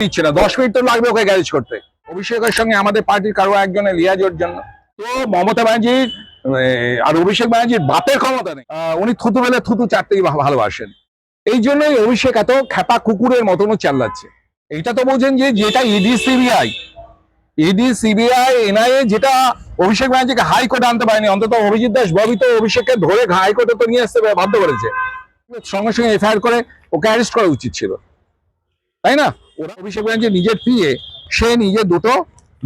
দিচ্ছে না। দশ মিনিট তো লাগবে ওকে গ্যারেজ করতে। অভিষেকের সঙ্গে আমাদের পার্টির কারও একজনের লিয়াজোর জন্য। তো মমতা ব্যানার্জির আর অভিষেক ব্যানার্জির বাপের ক্ষমতা নেই। উনি থুতু বেলে থুতু চারতেই ভা- ভালোবাসেন। এই জন্যই অভিষেক এত খ্যাপা কুকুরের মতনও চাল্লাচ্ছে। এইটা তো বোঝেন যে যেটা ED CBI ED CBI NIA যেটা অভিষেক ব্যানার্জিকে হাইকোর্টে আনতে পারেনি। অন্তত অভিজিৎ দাস ববি তো অভিষেককে ধরে হাইকোর্টে তো নিয়ে আসতে বাধ্য করেছে। সঙ্গে সঙ্গে এফআইআর করে ওকে অ্যারেস্ট করা উচিত ছিল। তাই না? ওরা অভিষেক ব্যানার্জি নিজের পিয়ে সে নিজে দুটো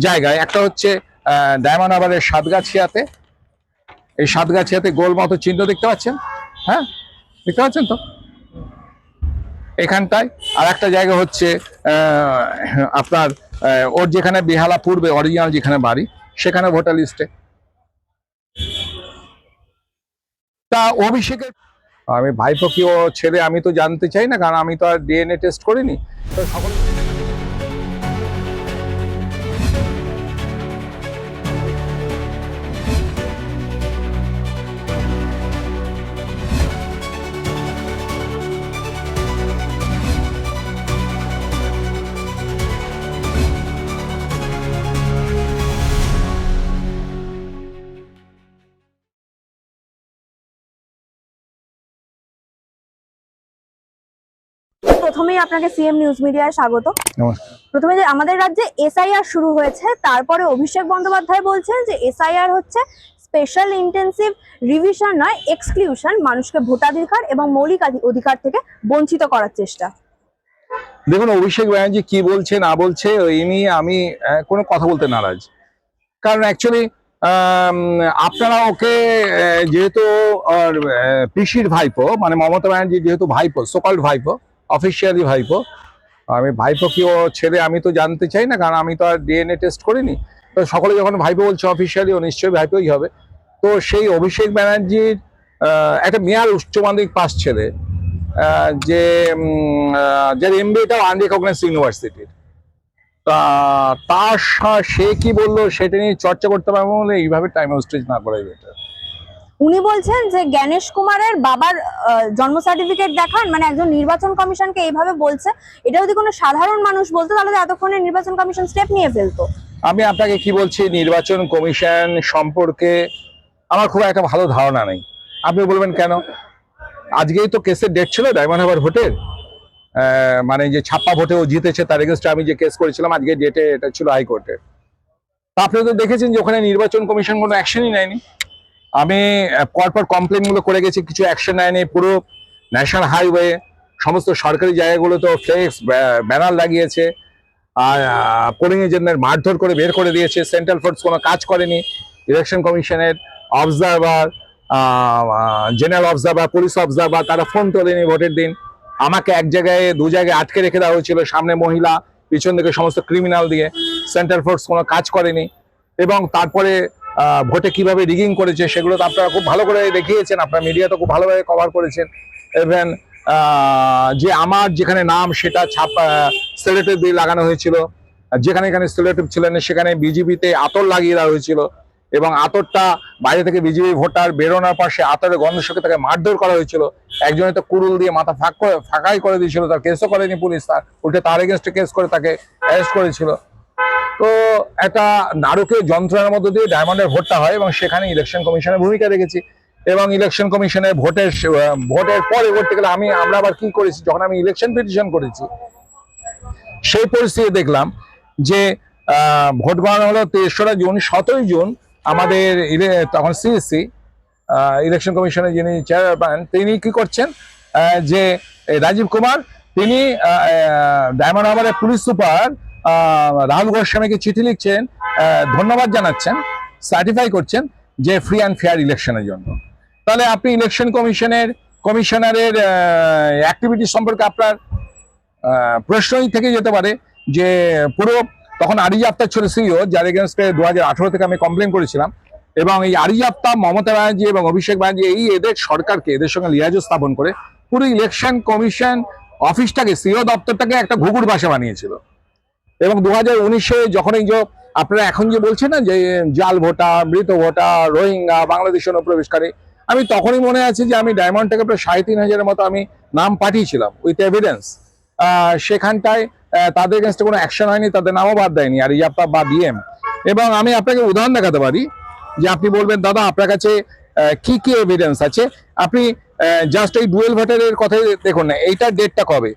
জায়গায়। একটা হচ্ছে ডায়মন্ড সাতগাছিয়াতে। এই সাতগাছিয়াতে গোল মতো চিহ্ন দেখতে পাচ্ছেন? হ্যাঁ? দেখতে পাচ্ছেন তো? এখানটায়। আর একটা জায়গা হচ্ছে আপনার ওর যেখানে বেহালা পূর্বে অরিজিনাল যেখানে বাড়ি, সেখানে ভোটার লিস্টে তা অভিষেকের আমি ভাইপো কি ও ছেলে আমি তো জানতে চাই না, কারণ আমি তো আর ডিএনএ টেস্ট করিনি। তো সকল প্রথমেই আপনাকে সিএম নিউজ মিডিয়ায় স্বাগত। প্রথমে যে আমাদের রাজ্যে এসআইআর শুরু হয়েছে তারপরে অভিষেক বন্দ্যোপাধ্যায় বলছেন যে এসআইআর হচ্ছে স্পেশাল ইন্টেন্সিভ রিভিশন নয় এক্সক্লুশন মানুষকে ভোটাধিকার এবং মৌলিক অধিকার থেকে বঞ্চিত করার চেষ্টা। দেখুন অভিষেক ব্যানার্জি কি বলছে না বলছে এই নিয়ে আমি কোনো কথা বলতে নারাজ। কারণ অ্যাকচুয়ালি আপনারা ওকে যেহেতু পিসির ভাইপো মানে মমতা ব্যানার্জি যেহেতু ভাইপো সোকল্ড ভাইপো অফিসিয়ালি ভাইপো। আমি ভাইপো কি ও ছেলে আমি তো জানতে চাই না, কারণ আমি তো আর ডিএনএ টেস্ট করিনি। তো সকলে যখন ভাইপো বলছে অফিসিয়ালি ও নিশ্চয়ই ভাইপোই হবে। তো সেই অভিষেক ব্যানার্জির একটা মেয়ার উচ্চ মাধ্যমিক পাস ছেলে যে যার এমবিএটাও আনরিকগনাইজ ইউনিভার্সিটির তা, তার সে কি বলল সেটা নিয়ে চর্চা করতে পারব বলে এইভাবে টাইম ওয়েস্টেজ না করাই বেটার উনি বলছেন যে জ্ঞানেশ কুমারের বাবার জন্ম সার্টিফিকেট দেখান মানে একজন নির্বাচন কমিশনকে এইভাবে বলছে। এটা যদি কোনো সাধারণ মানুষ বলতো, তাহলে এতক্ষণে নির্বাচন কমিশন স্টেপ নিয়ে ফেলতো। আমি আপনাকে কি বলছি, নির্বাচন কমিশন সম্পর্কে আমার খুব একটা ভালো ধারণা নেই। আপনি বলবেন কেন? আজকেই তো কেসের ডেট ছিল, ডায়মন্ড হারবার ভোটের। মানে যে ছাপ্পা ভোটে ও জিতেছে, তার এগেনস্টে আমি যে কেস করেছিলাম, আজকে ডেটে এটা ছিল হাইকোর্টে তা আপনি তো দেখেছেন যে ওখানে নির্বাচন কমিশন কোনো অ্যাকশনই নেয়নি। আমি পরপর কমপ্লেনগুলো করে গেছি, কিছু অ্যাকশন নেয়নি, পুরো ন্যাশনাল হাইওয়ে সমস্ত সরকারি জায়গাগুলো তো ফ্লেক্স ব্যানার লাগিয়েছে, আর পোলিং এজেন্টদের মারধর করে বের করে দিয়েছে সেন্ট্রাল ফোর্স কোনো কাজ করেনি ইলেকশন কমিশনের observer general observer police observer তারা ফোন তোলেনি ভোটের দিন। আমাকে এক জায়গায়, দু জায়গায় আটকে রেখে দেওয়া হয়েছিল, সামনে মহিলা, পিছন দিকে সমস্ত ক্রিমিনাল দিয়ে সেন্ট্রাল ফোর্স কোনো কাজ করেনি। এবং তারপরে ভোটে কীভাবে রিগিং করেছে সেগুলো তো আপনারা খুব ভালো করে দেখিয়েছেন। আপনার মিডিয়া তো খুব ভালোভাবে কভার করেছেন। ইভেন যে আমার যেখানে নাম সেটা ছাপ সেলেটিভ দিয়ে লাগানো হয়েছিল। যেখানে এখানে সিলেটিভ ছিলেন, সেখানে বিজেপিতে আতর লাগিয়ে দেওয়া হয়েছিল। এবং আতরটা বাইরে থেকে বিজেপি ভোটার বেরোনোর পাশে আতরের গন্ধ সঙ্গে তাকে মারধর করা হয়েছিল। একজনে তো কুরুল দিয়ে মাথা ফাঁক করে ফাঁকাই করে দিয়েছিল, তার কেসও করেনি পুলিশ, তার উল্টে তার এগেনস্টে কেস করে তাকে অ্যারেস্ট করেছিল। তো একটা নারকীয় যন্ত্রণার মধ্যে দিয়ে ডায়মন্ডের ভোটটা হয় এবং সেখানে ইলেকশন কমিশনের ভূমিকা রেখেছি এবং ইলেকশন কমিশনের ভোটের ভোটের পরে করতে গেলে আমি, আমরা আবার কি করেছি? যখন আমি ইলেকশন পিটিশন করেছি, সেই পরিস্থিতি দেখলাম যে ভোট গণনা হলো তেসরা জুন, সতেরোই জুন আমাদের তখন সিএসসি ইলেকশন কমিশনের যিনি চেয়ারম্যান তিনি কি করছেন? যে রাজীব কুমার, তিনি ডায়মন্ড হারবারের পুলিশ সুপার রাহুল গোস্বামীকে চিঠি লিখছেন ধন্যবাদ জানাচ্ছেন সার্টিফাই করছেন যে ফ্রি অ্যান্ড ফেয়ার ইলেকশনের জন্য। তাহলে আপনি ইলেকশন কমিশনের কমিশনারের অ্যাক্টিভিটি সম্পর্কে আপনার প্রশ্নই থেকে যেতে পারে যে পুরো তখন আরিজ আফতার ছিল সিইও যার এগেনস্টে দু হাজার আঠারো থেকে আমি কমপ্লেন করেছিলাম, এবং এই আরিজ আফতাব মমতা ব্যানার্জি এবং অভিষেক ব্যানার্জি এই এদের সরকারকে, এদের সঙ্গে লিয়াজও স্থাপন করে পুরো ইলেকশন কমিশন অফিসটাকে সিইও দপ্তরটাকে একটা ঘুঘুর ভাষা বানিয়েছিল। এবং দু হাজার উনিশে যখন এই যে আপনারা এখন যে বলছেন না যে জাল ভোটা, মৃত ভোটা, রোহিঙ্গা, বাংলাদেশের অনুপ্রবেশকারী, আমি তখনই মনে আছে যে আমি ডায়মন্ড থেকে প্রায় সাড়ে তিন হাজারের মতো আমি নাম পাঠিয়েছিলাম উইথ এভিডেন্স সেখানটায় তাদের এগেনস্টে কোনো অ্যাকশন হয়নি, তাদের নামও বাদ দেয়নি, আর ইয়াপ্পা বা ডিএম এবং আমি আপনাকে উদাহরণ দেখাতে পারি যে আপনি বলবেন, দাদা, আপনার কাছে কি কি এভিডেন্স আছে? আপনি জাস্ট এই ডুয়েল ভোটারের কথাই দেখুন না, এইটার ডেটটা কবে?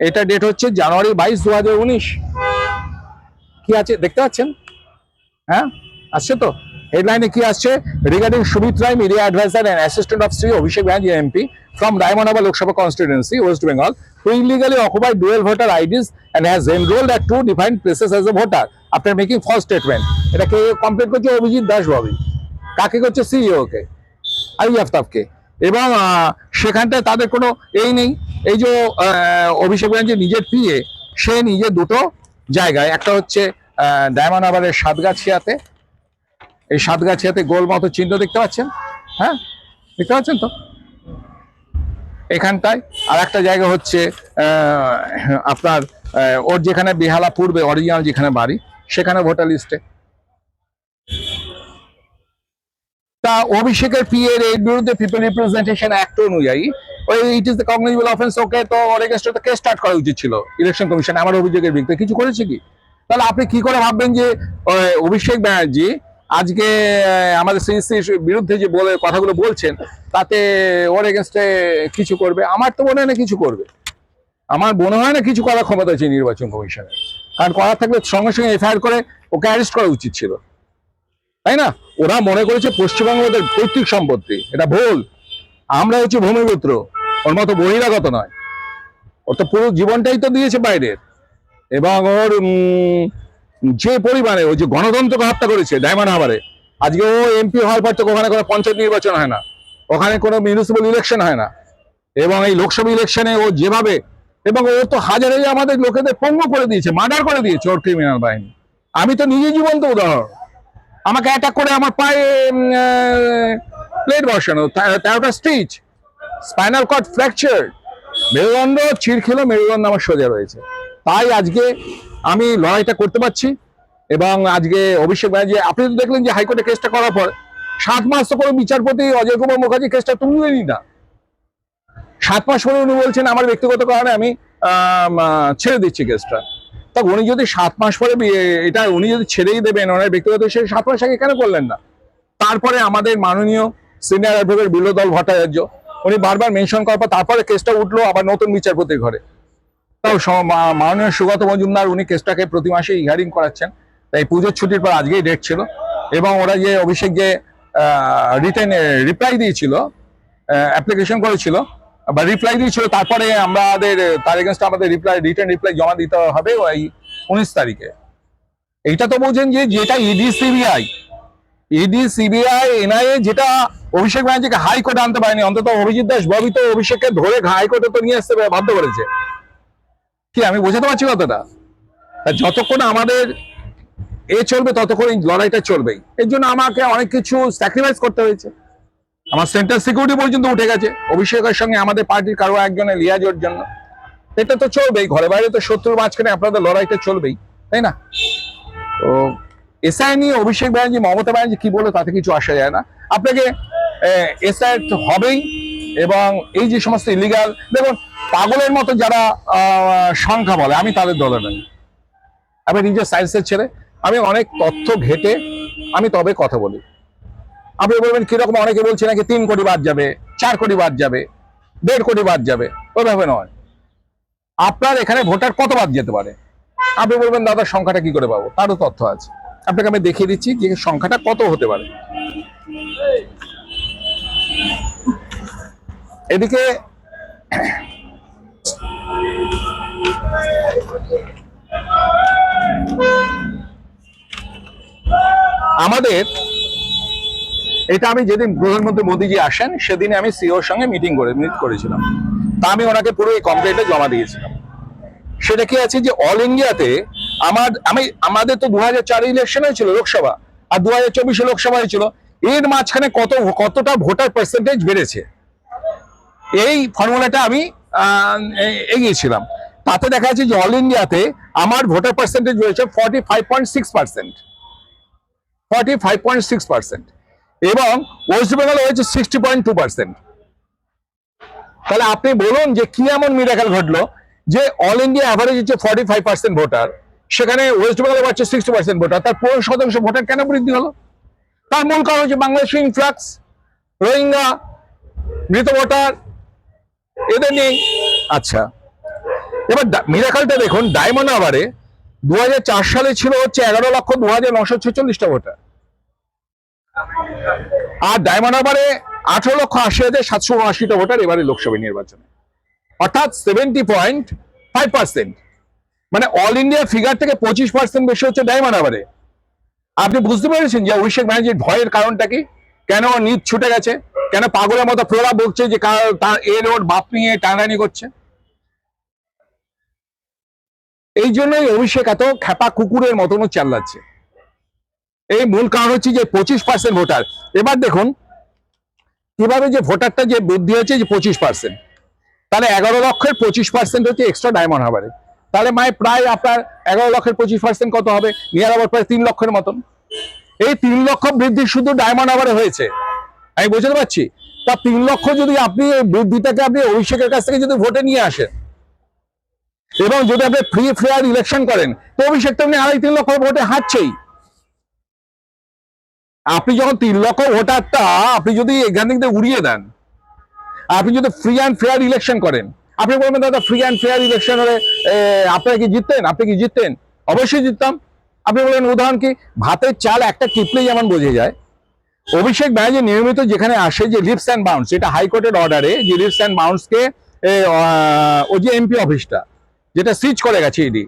এটা ডেট হচ্ছে জানুয়ারি বাইশ দু হাজার উনিশ। কি আছে? দেখতে পাচ্ছেন? হ্যাঁ? আসছে তো? হেডলাইনে কি আসছে? Regarding Sumit Roy media adviser and assistant of Shri Abhishek Banerjee MP from Diamond Harbour Lok Sabha constituency West Bengal who illegally occupied dual voter IDs and has enrolled at two defined places as a voter after making false statement. এটাকে complete করছে? অভিজিৎ দাস বাবু। কাকে করছে? CEO কে। আলী আফতাবকে এবং সেখানটায় তাদের কোনো এই নেই। এই যে অভিষেক ব্যানার্জি নিজের পিয়ে সে নিজে দুটো জায়গায়, একটা হচ্ছে ডায়মন্ড আবারের সাতগাছিয়াতে। এই সাতগাছিয়াতে গোল মতো চিহ্ন দেখতে পাচ্ছেন? হ্যাঁ? দেখতে পাচ্ছেন তো? এখানটায় আর একটা জায়গা হচ্ছে আপনার ওর যেখানে বেহালা পূর্বে, অরিজিনাল যেখানে বাড়ি, সেখানে ভোটার লিস্টে। তা অভিষেকের পিএর এর বিরুদ্ধে পিপল রিপ্রেজেন্টেশন অ্যাক্ট অনুযায়ী, ওই it is the cognizable offence okay তো এগেনস্টে তো কেস স্টার্ট করা উচিত ছিল। ইলেকশন কমিশন আমার অভিযোগের বিরুদ্ধে। কিছু করেছে কি? তাহলে আপনি কি করে ভাববেন যে অভিষেক ব্যানার্জি আজকে আমাদের সিইসির বিরুদ্ধে যে বলে, কথাগুলো বলছেন, তাতে ওর এগেনস্টে কিছু করবে? আমার তো মনে হয় না কিছু করবে। আমার মনে হয় না কিছু করার ক্ষমতা আছে নির্বাচন কমিশনের। কারণ করার থাকলে সঙ্গে সঙ্গে এফআইআর করে ওকে অ্যারেস্ট করা উচিত ছিল। তাই না? ওরা মনে করেছে পশ্চিমবঙ্গ ওদের পৈতৃক সম্পত্তি। এটা ভুল। আমরা হচ্ছে ভূমিপুত্র। ওর মতো বহিরাগত নয়। ওর তো পুরো জীবনটাই তো দিয়েছে বাইরের। এবং ওর যে পরিমাণে ওই যে গণতন্ত্রকে হত্যা করেছে ডায়মন্ড হাবারে আজকে ও এমপি হওয়ার পর তো ওখানে কোনো পঞ্চায়েত নির্বাচন হয় না, ওখানে কোনো মিউনিসিপ্যাল ইলেকশন হয় না, এবং এই লোকসভা ইলেকশনে ও যেভাবে, এবং ও তো হাজারে আমাদের লোকেদের পঙ্গু করে দিয়েছে মার্ডার করে দিয়েছে ওর ক্রিমিনাল বাহিনী। আমি তো নিজে জীবন্ত উদাহরণ। আমাকে অ্যাটাক করে আমার পায়ে প্লেট বসানো তেরোটা স্টিচ স্পাইনাল কর্ড ফ্র্যাকচার মেরুদণ্ড চির খেলো মেরুদণ্ড আমার সোজা রয়েছে। তাই আজকে আমি লড়াইটা করতে পারছি এবং আজকে অভিষেক ব্যানার্জি, আপনি তো দেখলেন যে হাইকোর্টে কেসটা করার পর সাত মাস তো কোনো বিচারপতি অজয় কুমার মুখার্জি কেসটা তুললেনই না। সাত মাস পরে উনি বলছেন, আমার ব্যক্তিগত কারণে আমি ছেড়ে দিচ্ছি কেসটা। তা উনি যদি সাত মাস পরে এটা উনি যদি ছেড়েই দেবেন, ওনার ব্যক্তিগত হিসেবে সাত মাস আগে কেন করলেন না? তারপরে আমাদের মাননীয় সিনিয়র অ্যাডভোকেট বিলোদল ভট্টাচার্য, উনি বারবার মেনশন করার পর তারপরে কেসটা উঠল আবার নতুন বিচারপতির ঘরে। স- মাননীয় সুগত মজুমদার উনি কেসটাকে প্রতি মাসে হিয়ারিং করাচ্ছেন। তাই পুজোর ছুটির পর আজকেই ডেট ছিল। এবং ওরা যে অভিষেক যে রিটেন রিপ্লাই দিয়েছিল অ্যাপ্লিকেশন করেছিল, বা রিপ্লাই দিয়েছিল, তারপরে আমাদের, তার এগেনস্ট আমাদের রিপ্লাই রিটার্ন রিপ্লাই জমা দিতে হবে ওই উনিশ তারিখে। এইটা তো বলছেন যে যেটা ED CBI ED CBI NIA যেটা অভিষেক ব্যানার্জিকে হাইকোর্টে আনতে পারেনি, অন্তত অভিজিৎ দাস ববি তো অভিষেককে ধরে হাইকোর্টে তো নিয়ে আসতে বাধ্য করেছে। কি, আমি বোঝাতে পারছি কতটা যতক্ষণ আমাদের এ চলবে, ততক্ষণ এই লড়াইটা চলবেই। এর জন্য আমাকে অনেক কিছু স্যাক্রিফাইস করতে হয়েছে। আমার সেন্ট্রাল সিকিউরিটি পর্যন্ত উঠে গেছে, অভিষেকের সঙ্গে আমাদের পার্টির কারও একজনের লিয়াজোর জন্য। এটা তো চলবেই, ঘরে বাইরে তো শত্রুর মাঝখানে আপনাদের লড়াইটা চলবেই, তাই না? তো এসআই নিয়ে অভিষেক ব্যানার্জি, মমতা ব্যানার্জি কি বলে তাতে কিছু আসা যায় না। আপনাকে এসআই হবেই এবং এই যে সমস্ত ইলিগাল দেখুন, পাগলের মতো যারা সংখ্যা বলে, আমি তাদের দলে নই। আমি নিজের সায়েন্সের ছেলে, আমি অনেক তথ্য ঘেটে আমি তবে কথা বলি। আপনি বলবেন, কীরকম অনেকে বলছে নাকি তিন কোটি বাদ যাবে, চার কোটি বাদ যাবে, দেড় কোটি বাদ যাবে? ওইভাবে নয়। আপনার এখানে ভোটার কত বাদ যেতে পারে? আপনি বলবেন, দাদা, সংখ্যাটা কি করে পাবো? তারও তথ্য আছে। আপনাকে আমি দেখিয়ে দিচ্ছি যে সংখ্যাটা কত হতে পারে। এদিকে আমাদের, এটা আমি যেদিন প্রধানমন্ত্রী মোদীজি আসেন সেদিনে আমি সিওর সঙ্গে মিটিং করে মিট করেছিলাম। তা আমি ওনাকে পুরো এই কমপ্লেনটা জমা দিয়েছিলাম। সেটা কি আছে যে অল ইন্ডিয়াতে আমার, আমি, আমাদের তো দু হাজার চার ইলেকশন হয়েছিল লোকসভা, আর দু হাজার চব্বিশে লোকসভা হয়েছিল। এর মাঝখানে কত, কতটা ভোটার পার্সেন্টেজ বেড়েছে? এই ফর্মুলাটা আমি এগিয়েছিলাম। তাতে দেখা যাচ্ছে যে অল ইন্ডিয়াতে আমার ভোটার পার্সেন্টেজ রয়েছে forty five point six percent forty five point six percent এবং ওয়েস্ট বেঙ্গল হয়েছে সিক্সটি পয়েন্ট টু পার্সেন্ট তাহলে আপনি বলুন যে কি এমন মিরাকেল ঘটলো যে অল ইন্ডিয়া অ্যাভারেজ হচ্ছে ফর্টি ফাইভ পার্সেন্ট ভোটার সেখানে ওয়েস্ট বেঙ্গলে পাচ্ছে সিক্সটি পার্সেন্ট ভোটার তার পনেরো শতাংশ ভোটার কেন বৃদ্ধি হলো? তার মূল কারণ হচ্ছে বাংলাদেশের ইনফ্লাক্স রোহিঙ্গা মৃত ভোটার এদের নেই আচ্ছা। এবার মিরাকালটা দেখুন ডায়মন্ড আবারে দুই হাজার চার সালে ছিল হচ্ছে এগারো লক্ষ দু হাজার নশো ছেচল্লিশটা ভোটার। আর ডায়মন্ড আবারে আঠারো লক্ষ আশি হাজার সাতশো উনআশিটা ভোটার এবারে লোকসভা নির্বাচনে। অর্থাৎ সেভেন্টি পয়েন্ট ফাইভ পার্সেন্ট মানে অল ইন্ডিয়া ফিগার থেকে পঁচিশ পার্সেন্ট বেশি হচ্ছে ডায়মন্ড আবারে আপনি বুঝতে পেরেছেন যে অভিষেক ব্যানার্জির ভয়ের কারণটা কি? কেন নিদ ছুটে গেছে? কেন পাগলের মতো প্রলাপ বকছে যে এর ওর বাপ নিয়ে টানাটানি করছে? এই জন্যই অভিষেক এত খ্যাপা কুকুরের মতনও চাল্লাচ্ছে। এই মূল কারণ হচ্ছে যে পঁচিশ পার্সেন্ট ভোটার। এবার দেখুন, কীভাবে যে ভোটারটা যে বৃদ্ধি হচ্ছে যে পঁচিশ পার্সেন্ট তাহলে এগারো লক্ষের পঁচিশ পার্সেন্ট হচ্ছে এক্সট্রা ডায়মন্ড হাবারে তাহলে মায় প্রায় আপনার এগারো লক্ষের পঁচিশ পার্সেন্ট কত হবে? নিয়ার আবার প্রায় তিন লক্ষের মতন। এই তিন লক্ষ বৃদ্ধি শুধু ডায়মন্ড হাবারে হয়েছে। আমি বুঝতে পারছি? তা তিন লক্ষ যদি আপনি এই বৃদ্ধিটাকে আপনি অভিষেকের কাছ থেকে যদি ভোটে নিয়ে আসেন, এবং যদি আপনি ফ্রি ফেয়ার ইলেকশন করেন, তো অভিষেক তো এমনি আড়াই তিন লক্ষ ভোটে হারছেই। আপনি যখন তিন লক্ষ ভোটারটা, আপনি যদি এখান থেকে উড়িয়ে দেন, আপনি যদি ফ্রি অ্যান্ড ফেয়ার ইলেকশন করেন, আপনি বলবেন, দাদা ফ্রি অ্যান্ড ফেয়ার ইলেকশন হলে আপনারা কি জিততেন? আপনি কি জিততেন? অবশ্যই জিততাম। আপনি বলবেন, উদাহরণ কি? ভাতের চাল একটা টিপলেই যেমন বোঝে যায় অভিষেক ব্যানার্জি নিয়মিত যেখানে আসে যে লিপস অ্যান্ড বাউন্স এটা হাইকোর্টের অর্ডারে যে লিপস অ্যান্ড বাউন্সকে ও যে এমপি অফিসটা যেটা সুইচ করে গেছে ইডি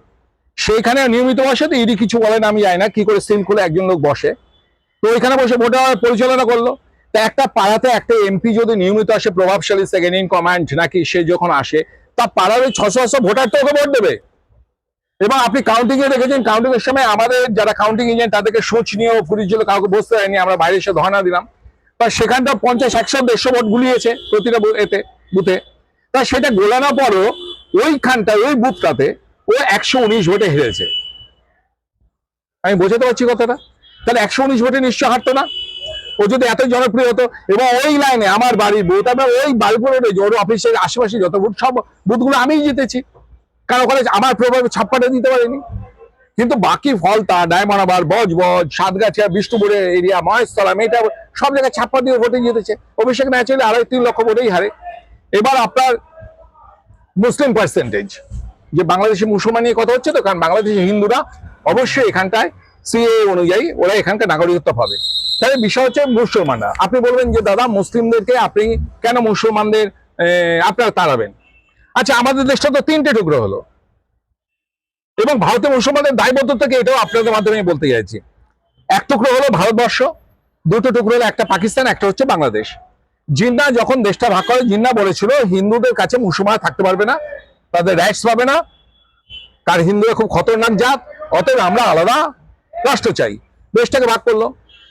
সেইখানে নিয়মিত বসে তো ইডি কিছু বলে না, আমি যাই না, কি করে সিল খুলে একজন লোক বসে। তো ওইখানে বসে ভোট পরিচালনা করল। তা একটা পাড়াতে একটা এমপি যদি নিয়মিত আসে, প্রভাবশালী সেকেন্ড ইন কমান্ড নাকি সে যখন আসে, তা পাড়ার ওই ছশো ছশো ভোটার তো ওকে ভোট দেবে। এবং আপনি কাউন্টিং এ দেখেছেন কাউন্টিং এর সময় আমাদের যারা কাউন্টিং এজেন্ট তাদেরকে সোচ নিয়েও পুলিশ জন্য কাউকে বসতে দেয়নি, আমরা বাইরে এসে ধর্ণা দিলাম। তা সেখানটা পঞ্চাশ, একশো, দেড়শো ভোট গুলিয়েছে প্রতিটা এতে, বুথে। তা সেটা গোলানোর পরও ওইখানটা ওই বুথটাতে ও একশো উনিশ ভোটে হেরেছে। আমি বোঝাতে পারছি কথাটা? তাহলে একশো উনিশ ভোটে নিশ্চয় হারতো না? ও যদি এত জনপ্রিয় হতো, এবং ওই লাইনে আমার বাড়ির বুথ, আমরা ওই বালপুরের জোর অফিসের আশেপাশে যত বুথ, সব বুথগুলো আমিই জিতেছি। কারণ ওখানে আমার প্রভাবে ছাপ্পাটা দিতে পারেনি। কিন্তু বাকি ফলতা বজ বজ, সাতগাছিয়া বিষ্ণুপুরের এরিয়া, মহেশতলা, মেয়েটা, সব জায়গায় ছাপ্পা দিয়ে ভোটে জিতেছে। অভিষেক ন্যাচুরালি আড়াই তিন লক্ষ ভোটেই হারে। এবার আপনার মুসলিম পার্সেন্টেজ যে বাংলাদেশি মুসলমান নিয়ে কথা হচ্ছে তো, কারণ বাংলাদেশি হিন্দুরা অবশ্যই এখানটায় সিএ অনুযায়ী ওরা এখানকার নাগরিকত্ব পাবে। তাহলে বিষয় হচ্ছে মুসলমানরা। আপনি বলবেন যে, দাদা, মুসলিমদেরকে আপনি কেন মুসলমানদের আপনারা তাড়াবেন? আচ্ছা আমাদের দেশটা তো তিনটে টুকরো হলো। এবং ভারতের মুসলমানদের দায়বদ্ধতাকে এটাও আপনাদের মাধ্যমে বলতে চাইছি। এক টুকরো হলো ভারতবর্ষ, দুটো টুকরো হলো একটা পাকিস্তান, একটা হচ্ছে বাংলাদেশ। জিন্না যখন দেশটা ভাগ করে, জিন্না বলেছিল হিন্দুদের কাছে মুসলমান থাকতে পারবে না, তাদের রাইটস পাবে না। কার হিন্দুরা খুব খতরনাক জাত, অতএব আমরা আলাদা রাষ্ট্র চাই। দেশটাকে ভাগ করল।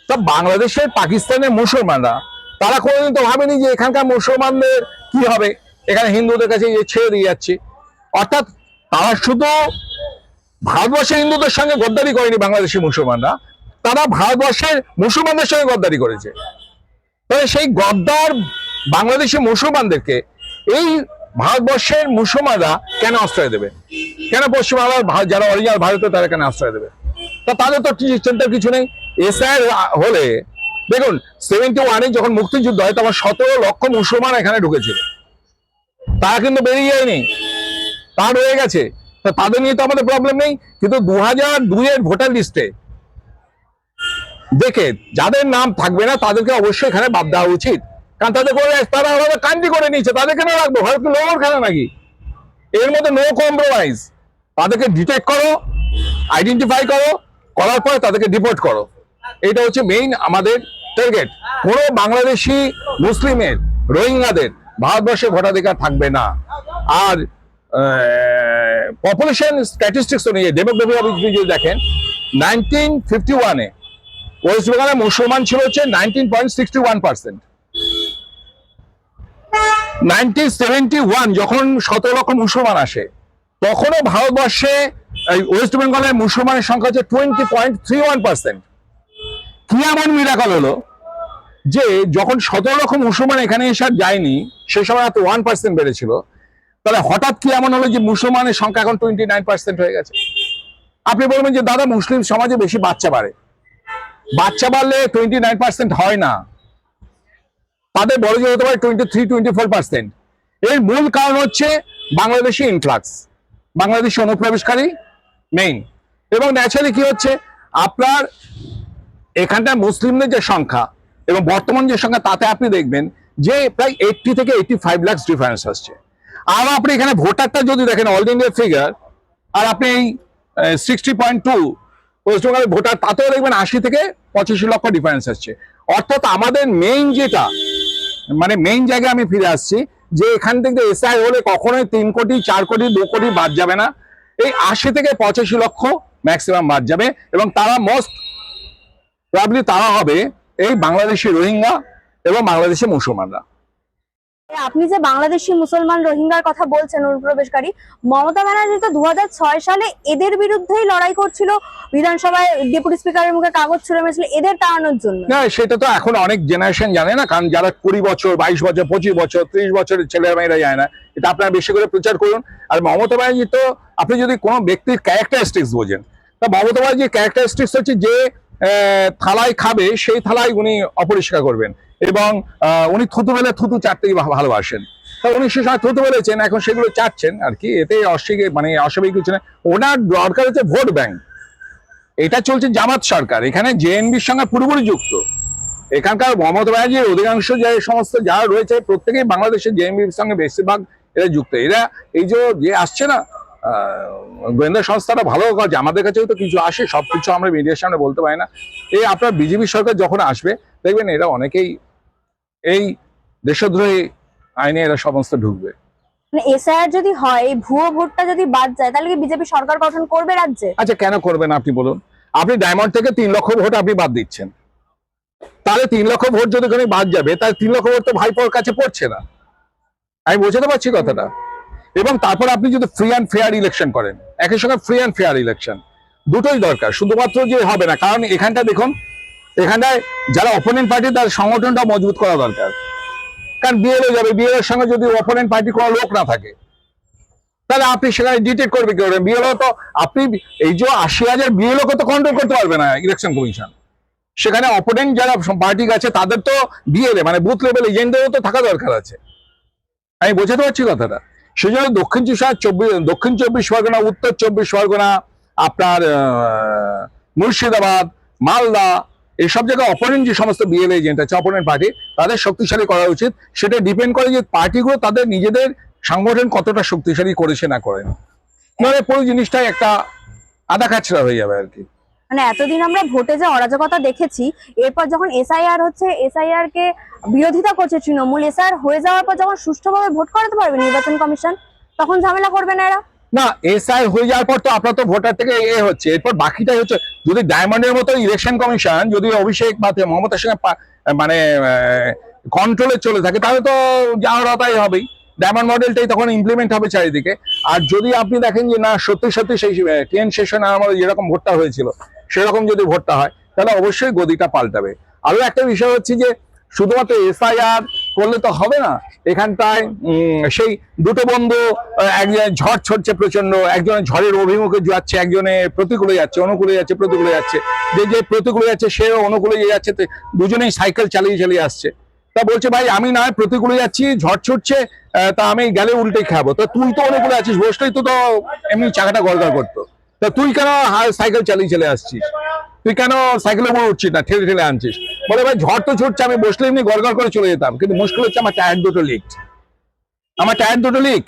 তা বাংলাদেশের পাকিস্তানের মুসলমানরা, তারা কোনোদিন তো ভাবেনি যে এখানকার মুসলমানদের কি হবে। এখানে হিন্দুদের কাছে যে ছেড়ে দিয়ে যাচ্ছে। অর্থাৎ তারা শুধু ভারতবর্ষের হিন্দুদের সঙ্গে গদ্দারি করেনি বাংলাদেশের মুসলমানরা, তারা ভারতবর্ষের মুসলমানদের সঙ্গে গদ্দারি করেছে। তবে সেই গদ্দার বাংলাদেশের মুসলমানদেরকে এই ভারতবর্ষের মুসলমানরা কেন আশ্রয় দেবে? কেন পশ্চিমবাংলার যারা অরিজিনাল ভারতীয়, তারা কেন আশ্রয় দেবে? তা তাদের তো চিন্তার কিছু নেই। এসআই হলে, দেখুন সেভেন্টি ওয়ানে যখন মুক্তিযুদ্ধ হয়, তখন সতেরো লক্ষ মুসলমান এখানে ঢুকেছিল। তারা কিন্তু বেরিয়ে যায়নি। তা রয়ে গেছে। তাদের নিয়ে তো আমাদের প্রবলেম নেই। কিন্তু দু হাজার দুইয়ের ভোটার লিস্টে দেখে যাদের নাম থাকবে না, তাদেরকে অবশ্যই এখানে বাদ দেওয়া উচিত। কারণ তাদের করে তারা আলাদা কান্ট্রি করে নিয়েছে। তাদের কেন রাখব? কি লোকের খেলা নাকি? এর মধ্যে নো কম্প্রোমাইজ তাদেরকে ডিটেক্ট করো আইডেন্টিফাই করো, করার পরে তাদেরকে ডিপোর্ট করো। এটা হচ্ছে মেইন আমাদের টার্গেট কোনো বাংলাদেশি, মুসলিমের, রোহিঙ্গাদের ভারতবর্ষে ভোটাধিকার থাকবে না। আর পপুলেশন স্ট্যাটিস্টিক্স অনুযায়ী ডেমোগ্রাফি অফিস যদি দেখেন নাইনটিন ফিফটি ওয়ানে ওয়েস্ট বেঙ্গলে মুসলমান ছিল হচ্ছে nineteen point sixty one percent nineteen seventy one যখন সতেরো লক্ষ মুসলমান আসে, তখনও ভারতবর্ষে ওয়েস্ট বেঙ্গলের মুসলমানের সংখ্যা হচ্ছে twenty point three one percent কি এমন মিরাকল হলো? যে যখন সতেরো লক্ষ মুসলমান এখানে এসে যায়নি, সে সময় এত ওয়ান পার্সেন্ট বেড়েছিল। তাহলে হঠাৎ কি এমন হলো যে মুসলমানের সংখ্যা এখন টোয়েন্টি নাইন পার্সেন্ট হয়ে গেছে? আপনি বলবেন যে, দাদা, মুসলিম সমাজে বেশি বাচ্চা বাড়ে। বাচ্চা বাড়লে টোয়েন্টি নাইন পার্সেন্ট হয় না। তাদের বড় যে হতে পারে twenty three twenty four percent এর মূল কারণ হচ্ছে বাংলাদেশি ইনফ্লাক্স বাংলাদেশি অনুপ্রবেশকারী মেইন এবং ন্যাচারালি কি হচ্ছে? আপনার এখানটা মুসলিমদের যে সংখ্যা এবং বর্তমান যে সংখ্যা, তাতে আপনি দেখবেন যে প্রায় এইটটি থেকে এইটটি ফাইভ লাক্স ডিফারেন্স আসছে। আর আপনি এখানে ভোটারটা যদি দেখেন অল ইন্ডিয়া ফিগার আর আপনি এই সিক্সটি পয়েন্ট টু বেঙ্গলের ভোটার, তাতেও দেখবেন আশি থেকে পঁচাশি লক্ষ ডিফারেন্স আসছে। অর্থাৎ আমাদের মেইন যেটা মানে মেইন জায়গায় আমি ফিরে আসছি, যে এখান থেকে এসআই হলে কখনোই তিন কোটি, চার কোটি, দু কোটি বাদ যাবে না। এই আশি থেকে পঁচাশি লক্ষ ম্যাক্সিমাম বাদ যাবে এবং তারা মোস্ট প্রবলি তারা হবে এই বাংলাদেশি রোহিঙ্গা এবং বাংলাদেশি মুসলমানরা। আপনি যে বাংলাদেশি মুসলমান রোহিঙ্গার কথা বলছেন অনুপ্রবেশকারী মমতা ব্যানার্জি তো দু হাজার ছয় সালে এদের বিরুদ্ধেই লড়াই করছিল। বিধানসভায় ডেপুটি স্পিকারের মুখে কাগজ ছুড়ে মেরেছিল এদের তাড়ানোর জন্য। না সেটা তো এখন অনেক জেনারেশন জানে না কারণ যারা কুড়ি বছর বাইশ বছর পঁচিশ বছর ত্রিশ বছরের ছেলেমেয়েরা যায় না। এটা আপনারা বেশি করে প্রচার করুন। আর মমতা ব্যানার্জি তো আপনি যদি কোনো ব্যক্তির ক্যারেক্টারিস্টিক্স বোঝেন তা মমতা ব্যানার্জির ক্যারেক্টারিস্টিক্স হচ্ছে যে থালায় খাবে, সেই থালায় উনি অপরিষ্কার করবেন এবং উনি থুতু বেলে থুতু চাটতেই ভালোবাসেন। তা উনি সে সময় থুতু বেলেছেন এখন সেগুলো চাটছেন আর কি, এতে অস্বীকার মানে অস্বাভাবিক কিছু না ওনার দরকার হচ্ছে ভোট ব্যাংক। এটা চলছে জামাত সরকার, এখানে জেএনবির সঙ্গে পুরোপুরি যুক্ত। এখানকার মমতা ব্যানার্জির অধিকাংশ যে সমস্ত যারা রয়েছে, প্রত্যেকেই বাংলাদেশের জেএনবির সঙ্গে বেশিরভাগ এরা যুক্ত। এরা এই যে আসছে না গোয়েন্দা সংস্থাটা ভালো কাজ আমাদের কাছেও তো কিছু আসে সবকিছু আমরা মিডিয়ার সামনে বলতে পারি না। এই আপনার বিজেপি সরকার যখন আসবে দেখবেন এরা অনেকেই এই দেশদ্রোহী আইনে এরা সমস্ত ঢুকবে। মানে এসআইআর যদি হয় ভুয়ো ভোটটা যদি বাদ যায় তাহলে কি বিজেপি সরকার গঠন করবে রাজ্যে? আচ্ছা কেন করবেন আপনি বলুন? আপনি ডায়মন্ড থেকে তিন লক্ষ ভোট আপনি বাদ দিচ্ছেন। তাহলে তিন লক্ষ ভোট যদি বাদ যাবে তাহলে তিন লক্ষ ভোট তো ভাইপোর কাছে পড়ছে না। আমি বোঝাতে পারছি কথাটা। এবং তারপর আপনি যদি ফ্রি অ্যান্ড ফেয়ার ইলেকশন করেন একই সঙ্গে ফ্রি অ্যান্ড ফেয়ার ইলেকশন দুটোই দরকার। শুধুমাত্র যে হবে না, কারণ এখানটা দেখুন, এখানটায় যারা অপোনেন্ট পার্টি তার সংগঠনটা মজবুত করা দরকার। কারণ বিএলও যাবে বিএলও এর সঙ্গে যদি অপোনেন্ট পার্টি কোনো লোক না থাকে, তাহলে আপনি সেখানে ডিটেক্ট করবে কি করে বিএলও তো আপনি এই যে আশি হাজার বিএলও কে তো কন্ট্রোল করতে পারবে না ইলেকশন কমিশন সেখানে অপোনেন্ট যারা পার্টি আছে তাদের তো বিএলএ মানে বুথ লেভেল এজেন্টদেরও তো থাকা দরকার আছে। আমি বোঝাতে পারছি কথাটা? সেই জন্য দক্ষিণ চব্বিশ চব্বিশ, দক্ষিণ চব্বিশ পরগনা, উত্তর চব্বিশ পরগনা, আপনার মুর্শিদাবাদ, মালদা এইসব জায়গায় অপোনেন্ট যে সমস্ত বিএল এজেন্ট আছে অপোনেন্ট পার্টি তাদের শক্তিশালী করা উচিত। সেটা ডিপেন্ড করে যে পার্টিগুলো তাদের নিজেদের সংগঠন কতটা শক্তিশালী করেছে না করেন। মানে পুরো জিনিসটাই একটা আধা কাছড়া হয়ে যাবে আর কি। মানে এতদিন আমরা ভোটে যে অরাজকতা দেখেছি, এরপর যখন এসআইআর হচ্ছে এসআইআর কে বিরোধিতা করছে তৃণমূল এসআইআর হয়ে যাওয়ার পর যখন সুষ্ঠুভাবে ভোট করাতে পারবে নির্বাচন কমিশন, তখন ঝামেলা করবে না এরা? না এসআই হয়ে যাওয়ার পর তো আপনার তো ভোটার থেকে এ হচ্ছে। এরপর বাকিটাই হচ্ছে, যদি ডায়মন্ডের মতো ইলেকশন কমিশন যদি অভিষেক তে- মমতার সঙ্গে মানে কন্ট্রোলে চলে থাকে, তাহলে তো যাওয়ার হবেই। ডায়মন্ড মডেলটাই তখন ইমপ্লিমেন্ট হবে চারিদিকে। আর যদি আপনি দেখেন যে, না, সত্যি সত্যি সেই টেন সেশনে আমাদের যেরকম ভোটটা হয়েছিল সেরকম যদি ভোটটা হয়, তাহলে অবশ্যই গদিটা পাল্টাবে। আরও একটা বিষয় হচ্ছে যে, শুধুমাত্র এসআইআর করলে তো হবে না, এখানটায় সেই দুটো বন্ধু একজন ঝড় ছড়ছে প্রচণ্ড একজন ঝড়ের অভিমুখে যাচ্ছে একজনে প্রতিকূলে যাচ্ছে, অনুকূলে যাচ্ছে, প্রতিকূলে যাচ্ছে। যে যে প্রতিকূলে যাচ্ছে, সে অনুকূলে যাচ্ছে দুজনেই সাইকেল চালিয়ে চালিয়ে আসছে। তা বলছে, ভাই, আমি না প্রতিকূলে যাচ্ছি, ঝড় ছুটছে তা আমি গেলে উল্টে খাব। তা তুই তো অনুকূলে আছিস, বসলেই তো তো এমনি চাকাটা গড়গড় করতো। তা তুই কেন সাইকেল চালিয়ে চলে আসছিস? তুই কেন সাইকেলের উপর উঠছিস না, ঠেলে ঠেলে আনছিস? বলে ভাই, ঝড় তো ছুটছে, আমি বসলে এমনি গড়গড় করে চলে যেতাম, কিন্তু মুশকিল হচ্ছে আমার টায়ার দুটো লিক আমার টায়ার দুটো লিক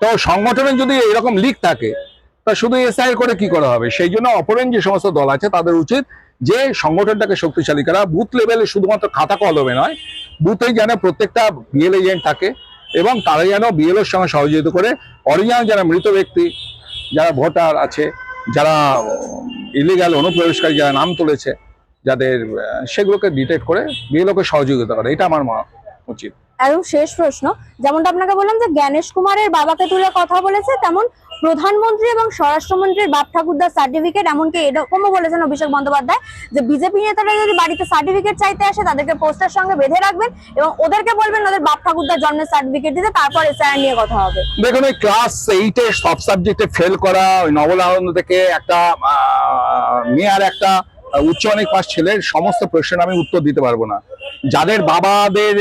তো সংগঠনের যদি এরকম লিক থাকে, তা শুধু এসআই করে কি করা হবে? সেই জন্য অপরেন যে সমস্ত দল আছে, তাদের উচিত যে সংগঠনটাকে শক্তিশালী করা। বুথ লেভেলে শুধুমাত্র খাতা কলমে নয়, বুথে যেন প্রত্যেকটা বিএল এজেন্ট থাকে এবং তারা যেন বিএল এর সঙ্গে সহযোগিতা করে। অরিজিনাল যারা মৃত ব্যক্তি, যারা ভোটার আছে যারা ইলিগাল অনুপ্রবেশকারী যারা নাম তুলেছে, যাদের সেগুলোকে ডিটেক্ট করে বিএলওকে সহযোগিতা করে, এটা আমার উচিত। এবং শেষ প্রশ্ন, যেমনটা আপনাকে বললাম যে জ্ঞানেশ কুমারের বাবাকে তুলে কথা বলেছে, তেমন প্রধানমন্ত্রী এবং স্বরাষ্ট্রমন্ত্রীর বাপ ঠাকুরদার সার্টিফিকেট এমনকি এরকমও বলেছেন অভিষেক বন্দ্যোপাধ্যায় যে বিজেপি নেতারা যদি বাড়িতে সার্টিফিকেট চাইতে আসে, তাদেরকে পোস্টার সঙ্গে বেঁধে রাখবেন এবং ওদেরকে বলবেন, ওদের বাপ ঠাকুরদার জন্মের সার্টিফিকেট দিতে, তারপর এসআইআর নিয়ে কথা হবে। দেখুন ওই ক্লাস এইটে সব সাবজেক্টে ফেল করা, ওই নবলানন্দ থেকে একটা মেয়ে একটা উচ্চ অনেক পাস ছেলের সমস্ত প্রশ্নের আমি উত্তর দিতে পারব না। যাদের বাবাদের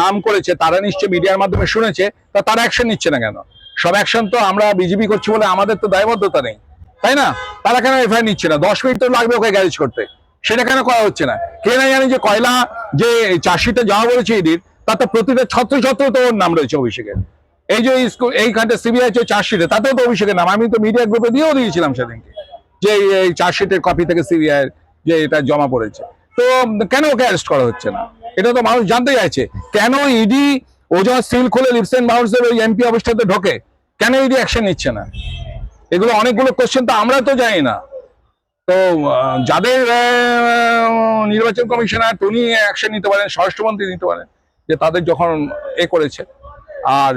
নাম করেছে, তারা নিশ্চয়ই মিডিয়ার মাধ্যমে শুনেছে, তা তারা অ্যাকশন নিচ্ছে না কেন? সব অ্যাকশন তো আমরা বিজেপি করছি বলে আমাদের তো দায়বদ্ধতা নেই। তাই না? তারা কেন এফআইআর নিচ্ছে না? দশ মিনিট তো লাগবে ওকে গ্যারেজ করতে। সেটা কেন করা হচ্ছে না? কে না জানি যে কয়লা যে চার্জশিটে জমা বলেছে ইডির তাতে প্রতিটা ছত্র ছত্র তো ওর নাম রয়েছে অভিষেকের। এই যে স্কুল এইখানটা সিবিআই যে চার্জশিটে তাতেও তো অভিষেকের নাম। আমি তো মিডিয়া গ্রুপে দিয়েও দিয়েছিলাম সেদিনকে যে এই- চার্জশিটের কপি থেকে সিবিআই যে এটা জমা পড়েছে। তো কেন ওকে অ্যারেস্ট করা হচ্ছে না? এটা তো মানুষ জানতে চাইছে। কেন ইডি ও যখন সিল খুলে লিপসেন মাউন্সের ওই এমপি অফিসটাতে ঢোকে? কেন ইডি অ্যাকশন নিচ্ছে না? এগুলো অনেকগুলো কোশ্চেন তো আমরা তো জানি না। তো যাদের নির্বাচন কমিশনার উনি অ্যাকশন নিতে পারেন, স্বরাষ্ট্রমন্ত্রী নিতে পারেন, যে তাদের যখন এ করেছে। আর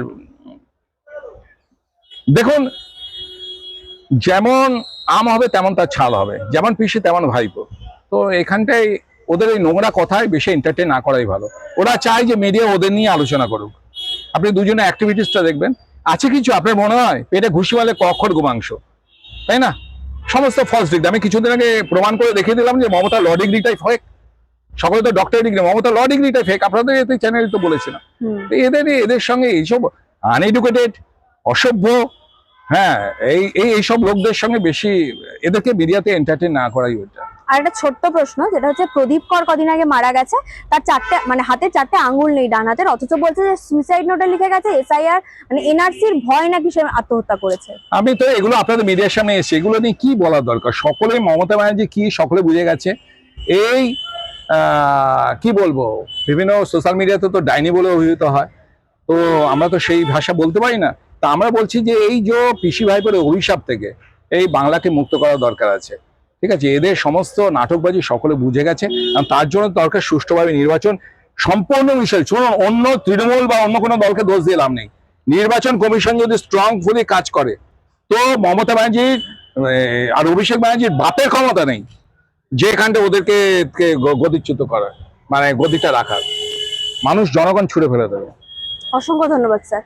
দেখুন, যেমন আম হবে তেমন তার ছাল হবে, যেমন পিসি তেমন ভাইপো। তো এখানটায় ওদের এই নোংরা কথায় বেশি এন্টারটেন না করাই ভালো। ওরা চায় যে মিডিয়া ওদের নিয়ে আলোচনা করুক। আপনি দুজনে অ্যাক্টিভিটিসটা দেখবেন। আছে কিছু? আপনার মনে হয় পেটে ঘুষি মারলে কখর গোমাংস? তাই না? সমস্ত ফলস ডিগ্রি আমি কিছুদিন আগে প্রমাণ করে দেখিয়ে দিলাম যে মমতা ল ডিগ্রিটাই ফেক সকলে তো ডক্টর ডিগ্রি মমতা ল ডিগ্রিটাই ফেক আপনাদের এতে চ্যানেল তো বলেছিলাম। এদের এদের সঙ্গে এইসব আনএডুকেটেড অসভ্য হ্যাঁ এই এই এইসব লোকদের সঙ্গে বেশি এদেরকে মিডিয়াতে এন্টারটেন না করাই ওটা আর একটা ছোট্ট প্রশ্ন, যেটা হচ্ছে প্রদীপ কর কদিন আগে মারা গেছে? তার চারটে মানে হাতে চারটে আঙ্গুল নেই ডান হাতের, অথচ বলছে যে সুইসাইড নোটে লিখে গেছে এসআইআর মানে এনআরসির ভয় নাকি সে আত্মহত্যা করেছে। আমি তো এগুলো আপনাদের মিডিয়ার সামনে এসে এগুলো নিয়ে কি বলার দরকার? সকলে মমতা ব্যানার্জি কি সকলে বুঝে গেছে? এই কি বলব? বিভিন্ন সোশ্যাল মিডিয়াতে তো ডাইনি বলে অভিহিত হয়। তো আমরা তো সেই ভাষা বলতে পারি না। তা আমরা বলছি যে এই যে পিসি ভাইপের অভিশাপ থেকে, এই বাংলাকে মুক্ত করা দরকার আছে। ঠিক আছে? এদের সমস্ত নাটকবাজি সকলে বুঝে গেছে। তার জন্য দরকার সুষ্ঠুভাবে নির্বাচন। সম্পূর্ণ বিষয় শুনুন, অন্য তৃণমূল বা অন্য কোনো দলকে দোষ দিয়ে লাভ নেই। নির্বাচন কমিশন যদি স্ট্রংফুলি কাজ করে, তো মমতা ব্যানার্জির আর অভিষেক ব্যানার্জির বাপের ক্ষমতা নেই, যে এখানটা ওদেরকে গদিচ্যুত করার মানে গদিটা রাখার। মানুষ জনগণ ছুড়ে ফেলে দেবে। অসংখ্য ধন্যবাদ, স্যার।